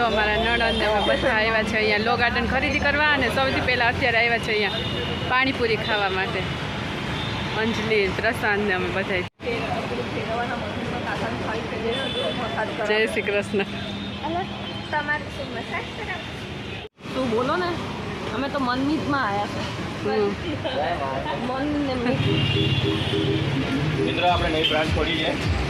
જો અમારા નણંદ અમે બધા આવ્યા છે અહીંયા. લો ગાર્ડન ખરીદી કરવા અને સૌથી પહેલાં અત્યારે આવ્યા છે અહીંયા પાણીપુરી ખાવા માટે. અંજલિ પ્રશાંત ને અમે બધા જય શ્રી કૃષ્ણ. તું બોલો ને અમે તો મનમીતમાં આવ્યા હમ. છે. મન ને મિત્રો આપણે નવી બ્રાન્ચ ખોલી છે.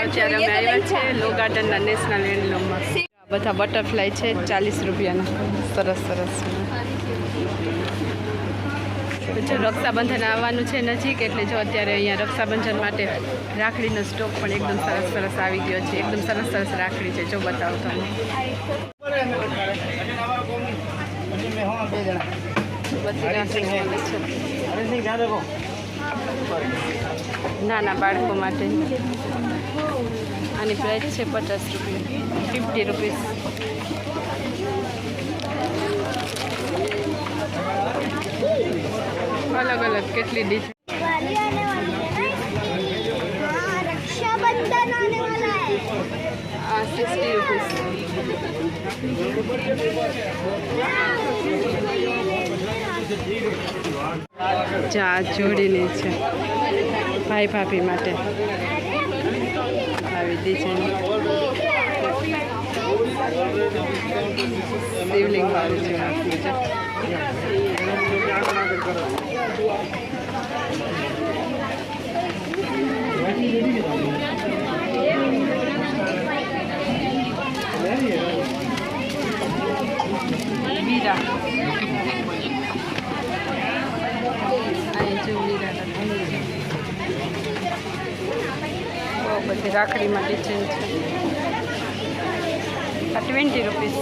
અત્યારે અમે આવ્યા છે લો ગાર્ડનના નેશનલ હેન્ડલૂમમાં બધા બટરફ્લાય છે ચાલીસ રૂપિયાના. સરસ સરસ. જો રક્ષાબંધન આવવાનું છે નજીક એટલે જો અત્યારે અહીંયા રક્ષાબંધન માટે રાખડીનો સ્ટોક પણ એકદમ સરસ સરસ આવી ગયો છે. એકદમ સરસ સરસ રાખડી છે. જો બતાવો તમને. છે. નાના બાળકો માટે. અને પ્રાઇસ છે પચાસ રૂપિયા. Fifty rupees. અલગ અલગ કેટલી ડીશ આ સિક્સટી રૂપીસ જા જોડીને છે. ભાઈ ભાભી માટે. આવી ડિઝાઇન શિવલિંગ વાળું છે આખું જો. વીરા બધી રાખડીમાં ડિઝાઇન છે. આ twenty rupees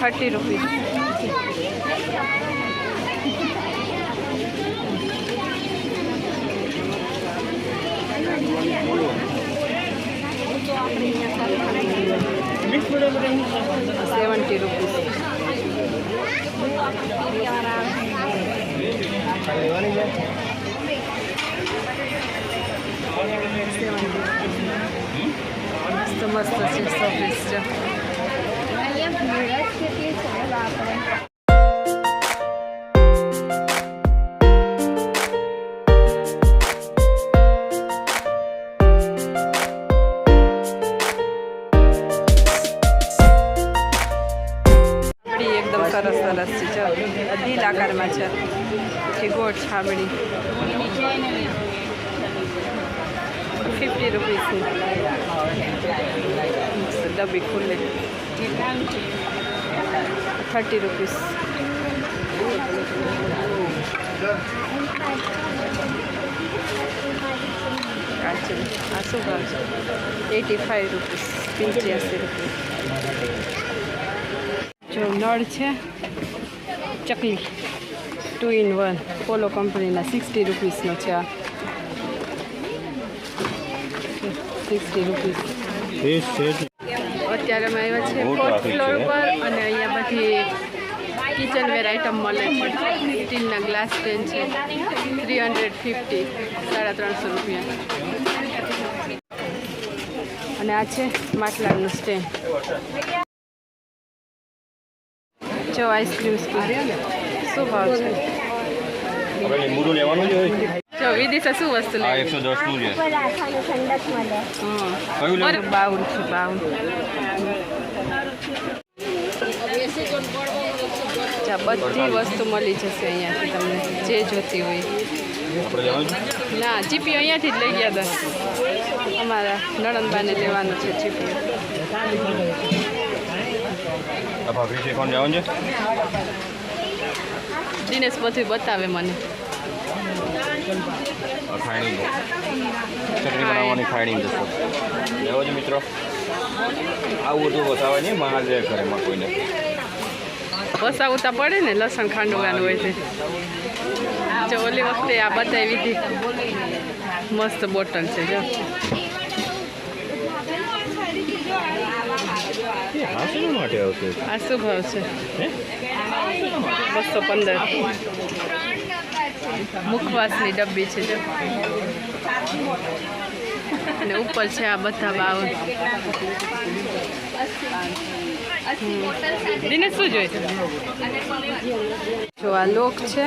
thirty rupees thirty rupees આ શું ભાવ છે? એટી ફાઈવ રૂપીસ પંચ્યાસી રૂપીસ જો નળ છે, ચકલી ટુ ઇન વન પોલો કંપનીના સિક્સટી રૂપીસનો છે આ. સિક્સટી રૂપીસ અત્યારે અમે આવ્યા છે બહુ ફોર્થ ફ્લોર પર અને અહીંયા બધી કિચનવેર આઇટમ મળે છે. સ્ટીલના ગ્લાસ પેન છે. થ્રી હંડ્રેડ ફિફ્ટી સાડા ત્રણસો રૂપિયા. અને આ છે માટલાનું સ્ટેન્ડ જો આઈસ્ક્રીમ સ્કૂલ શું ભાવ છે? લેવાનું જ વિદિશા શું વસ્તુ લેવી? એકસો દસનું છે. ઠંડક મળે. કયું છે બધી વસ્તુ મળી જશે અહીંયાથી તમને જે જોતી હોય? ના ચીપી અહીંયાથી જ લઈ ગયા હતા. અમારા નણંદબાને લેવાનું છે ચીપી આ ભાખરી શેકવાનું જવાનું છે? દિનેશ બધું બતાવે મને. આ ખાયણી ચટણી બનાવવાની ખાયણી જશો લેવો છે મિત્રો? આવું બધું બતાવે નહીં મહાદેવ ઘરેમાં કોઈને. વસાવતા પડે ને લસણ ખાંડવાનું હોય છે. જો ઓલી વખતે આ બતાવી હતી. મસ્ત બોટલ છે જો. માટે આવશે? આ શું ભાવ છે? બસો પંદર. મુખવાસની ડબ્બી છે જો. અને ઉપર છે આ બધા શું જોઈએ જો આ લોક છે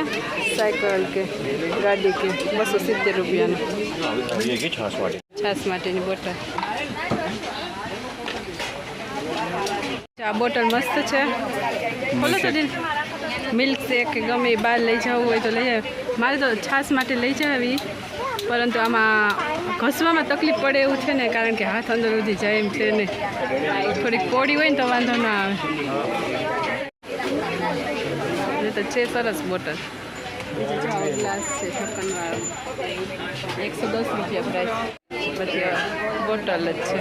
સાયકલ કે ગાડી કે બસો સિત્તેર રૂપિયાની. છાશ છાસ માટેની બોટલ. આ બોટલ મસ્ત છે. બોલો તો દિન મિલ્ક શેક ગમે બહાર લઈ જવું હોય તો લઈ આવે. મારે તો છાસ માટે લઈ જવી, પરંતુ આમાં ઘસવામાં તકલીફ પડે એવું છે ને, કારણ કે હાથ અંદર સુધી જાય એમ છે ને. થોડીક કોડી હોય ને તો વાંધો ના આવે. તો છે સરસ બોટલ. ગ્લાસ છે, ઢક્કનવાળો. એકસો દસ રૂપિયા પ્રાઇસ પછી બોટલ જ છે.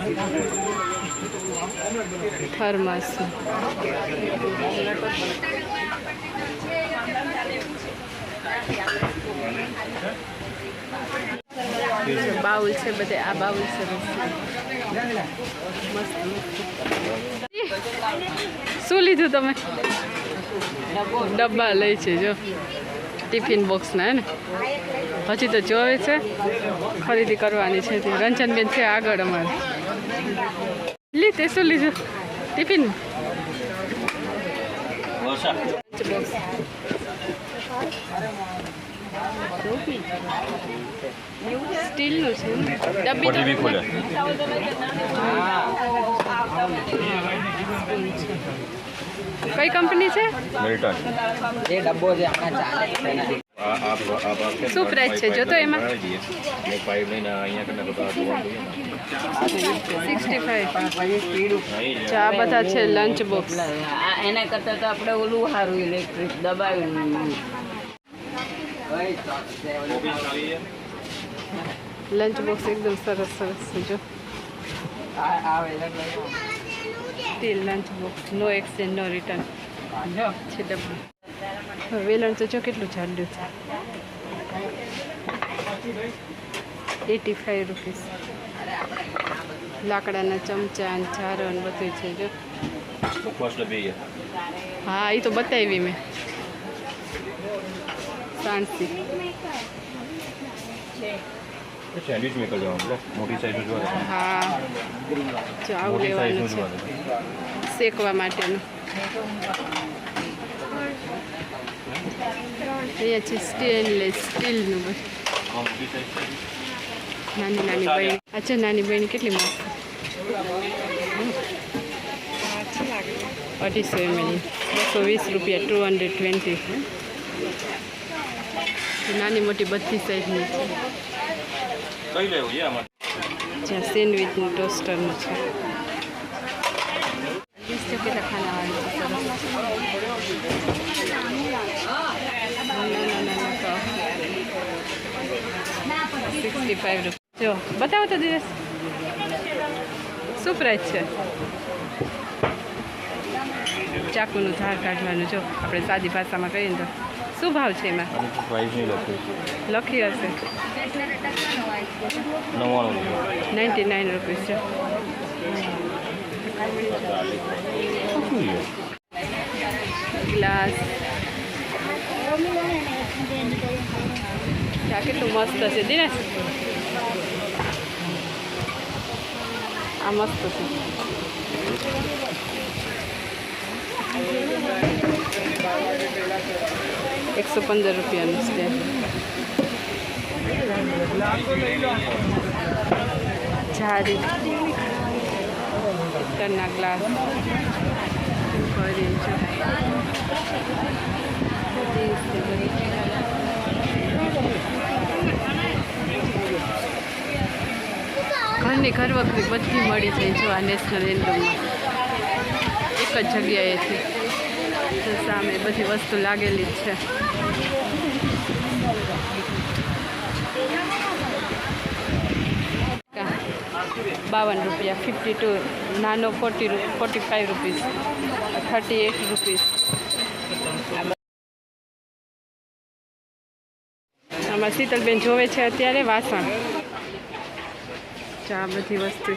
થર્મસ. બાઉલ છે બધે, આ બાઉલ છે શું લીધું તમે? ડબ્બા લઈ છે, જો. ટિફિન બોક્સના, હે ને? હજી તો જોવે છે. ખરીદી કરવાની છે રંજનબેન છે આગળ અમારે. લી, તે શું લીધું? ટિફિન? સ્ટીલનું છે ડબ્બી ખોલે કઈ કંપની છે? મિલ્ટન. એ ડબ્બો છે હમણાં ચાલે શું પ્રાઇસ છે? જોતો એમાં? Sixty five. આ બધા છે લંચ બોક્સ એના કરતાં તો આપણે ઓલું સારું ઇલેક્ટ્રિક દબાવ્યું. લંચ બોક્સ એકદમ સરસ સરસ જો steel lunch box no exchange no return છે ડબ્બું વેલણ તો જો કેટલું ચાલ્યું છે. એટી ફાઈવ રૂપીસ લાકડાના ચમચા અને ચારો ને બધું છે જો. હા એ તો બતાવી મેં. એ સેન્ડવિચ મેકર જવાનું મોટી સાઈઝ જોવા હા. જો આવું લેવાનું છે. શેકવા માટેનું. અહીંયા છે સ્ટેનલેસ સ્ટીલનું બધું નાની નાની બહેન અચ્છા નાની બહેન કેટલી મસ્ત અઢીસો એમએલ બસો વીસ રૂપિયા ટુ હંડ્રેડ ટ્વેન્ટી નાની મોટી બધી સાઈઝની છે જ્યાં સેન્ડવીચનું ટોસ્ટરનું છે કેટલા ખાનાવાળું છે સિક્સટી ફાઈવ રૂપિયા જો બતાવો તો દિવસ. શું પ્રાઇસ છે. ચાકુનું ધાર કાઢવાનું જો આપણે સાદી ભાષામાં કહીએ તો. શું ભાવ છે એમાં? લખી. હશે. નાઇન્ટી નાઇન રૂપીસ છે. શું છે આ મસ્ત છે દિનેશ આ મસ્ત છે. એકસો પંદર રૂપિયાનું સ્ટેન્ડ જારી પિત્તળના ગ્લાસ કરી છે ડીશ છે બધી. ઘરની ઘર વખતે બધી મળી જાય જો આ નેશનલ એન્ડમાં એક જ જગ્યાએથી. સામે બધી વસ્તુ લાગેલી જ છે. બાવન રૂપિયા ફિફ્ટી ટુ નાનો forty forty five rupees thirty eight rupees આમાં શીતલબેન જોવે છે અત્યારે વાસણ. ચા બધી વસ્તુ.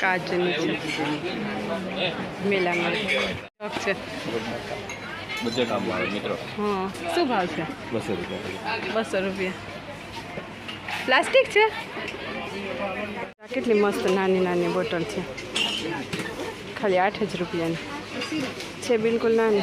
કાચની છે. મેલામાં. છે. બધે આવે મિત્રો. હા. શું ભાવ છે? બસો રૂપિયા. બસો રૂપિયા. પ્લાસ્ટિક છે? કેટલી મસ્ત નાની નાની બોટલ છે. ખાલી આઠ જ રૂપિયાની. છે બિલકુલ નાની.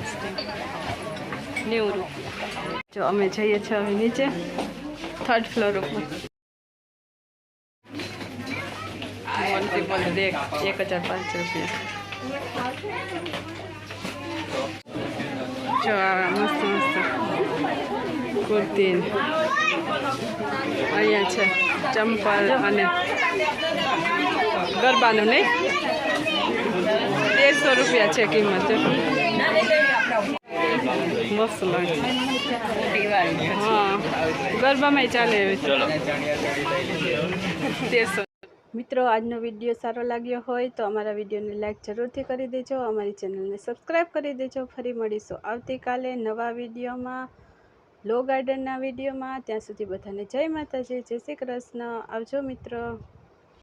નેવું રૂપિયા. જો અમે જઈએ છીએ હવે નીચે થર્ડ ફ્લોર ઉપર. એક હજાર પાંચ રૂપિયા. જો મસ્ત મસ્ત કુર્તી. અહીંયા છે ચંપલ અને ગરબાનું નહીં? તેરસો રૂપિયા છે કિંમત. મસ્ત લાગે. હા. ગરબામાં ચાલે મિત્રો આજનો વીડિયો સારો લાગ્યો હોય તો અમારા વિડીયોને લાઇક જરૂરથી કરી દેજો. અમારી ચેનલને સબસ્ક્રાઈબ કરી દેજો. ફરી મળીશું આવતીકાલે નવા વિડીયોમાં લો ગાર્ડનના વિડીયોમાં. ત્યાં સુધી બધાને જય માતાજી જય શ્રી કૃષ્ણ. આવજો મિત્રો.